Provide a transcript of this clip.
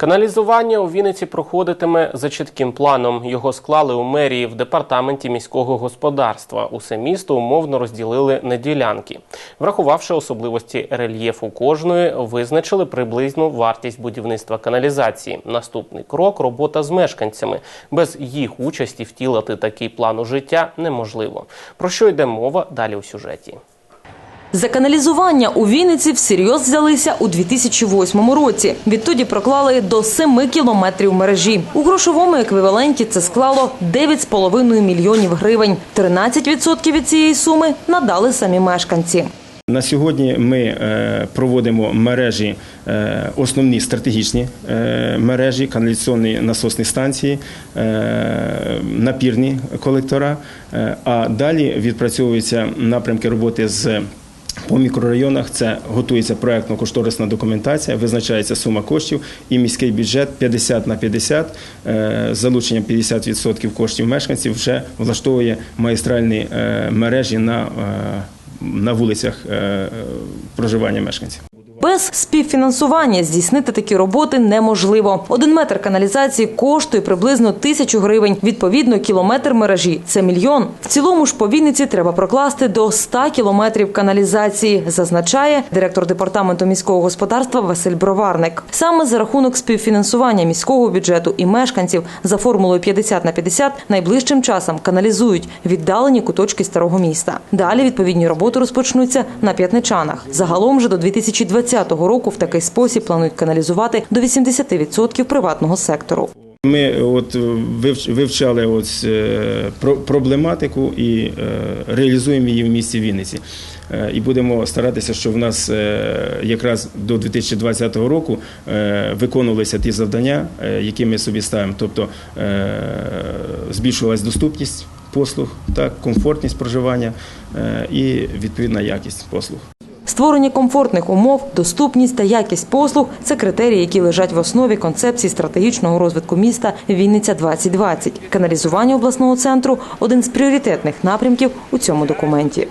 Каналізування у Вінниці проходитиме за чітким планом. Його склали у мерії в департаменті міського господарства. Усе місто умовно розділили на ділянки. Врахувавши особливості рельєфу кожної, визначили приблизну вартість будівництва каналізації. Наступний крок робота з мешканцями. Без їх участі втілити такий план у життя неможливо. Про що йде мова далі у сюжеті. За каналізування у Вінниці всерйоз взялися у 2008 році. Відтоді проклали до 7 кілометрів мережі. У грошовому еквіваленті це склало 9,5 мільйонів гривень. 13% від цієї суми надали самі мешканці. На сьогодні ми е, проводимо мережі, е, основні стратегічні е, мережі, каналізаційні насосні станції, напірні колектора. А далі відпрацьовуються напрямки роботи з. По мікрорайонах це готується проєктно-кошторисна документація, визначається сума коштів і міський бюджет 50 на 50 е, з залученням 50% коштів мешканців вже влаштовує магістральні е, мережі на, е, на вулицях проживання мешканців. Без співфінансування здійснити такі роботи неможливо. Один метр каналізації коштує приблизно тисячу гривень. Відповідно, кілометр мережі це мільйон. В цілому ж по Вінниці треба прокласти до 100 кілометрів каналізації, зазначає директор департаменту міського господарства Василь Броварник. Саме за рахунок співфінансування міського бюджету і мешканців за формулою 50 на 50 найближчим часом каналізують віддалені куточки старого міста. Далі відповідні роботи розпочнуться на п'ятничанах. Загалом же до 2020 року в такий спосіб планують каналізувати до 80% приватного сектору. Ми от вивч- вивчали ось е, про- проблематику і е, реалізуємо її в місті Вінниці. Е, І будемо старатися, щоб в нас е, якраз до 2020 року е, виконувалися ті завдання, е, які ми собі ставимо. Тобто е, збільшувалась доступність послуг, так, комфортність проживання е, і відповідна якість послуг. Створення комфортних умов, доступність та якість послуг це критерії, які лежать в основі концепції стратегічного розвитку міста Вінниця 2020 Каналізування обласного центру один з пріоритетних напрямків у цьому документі.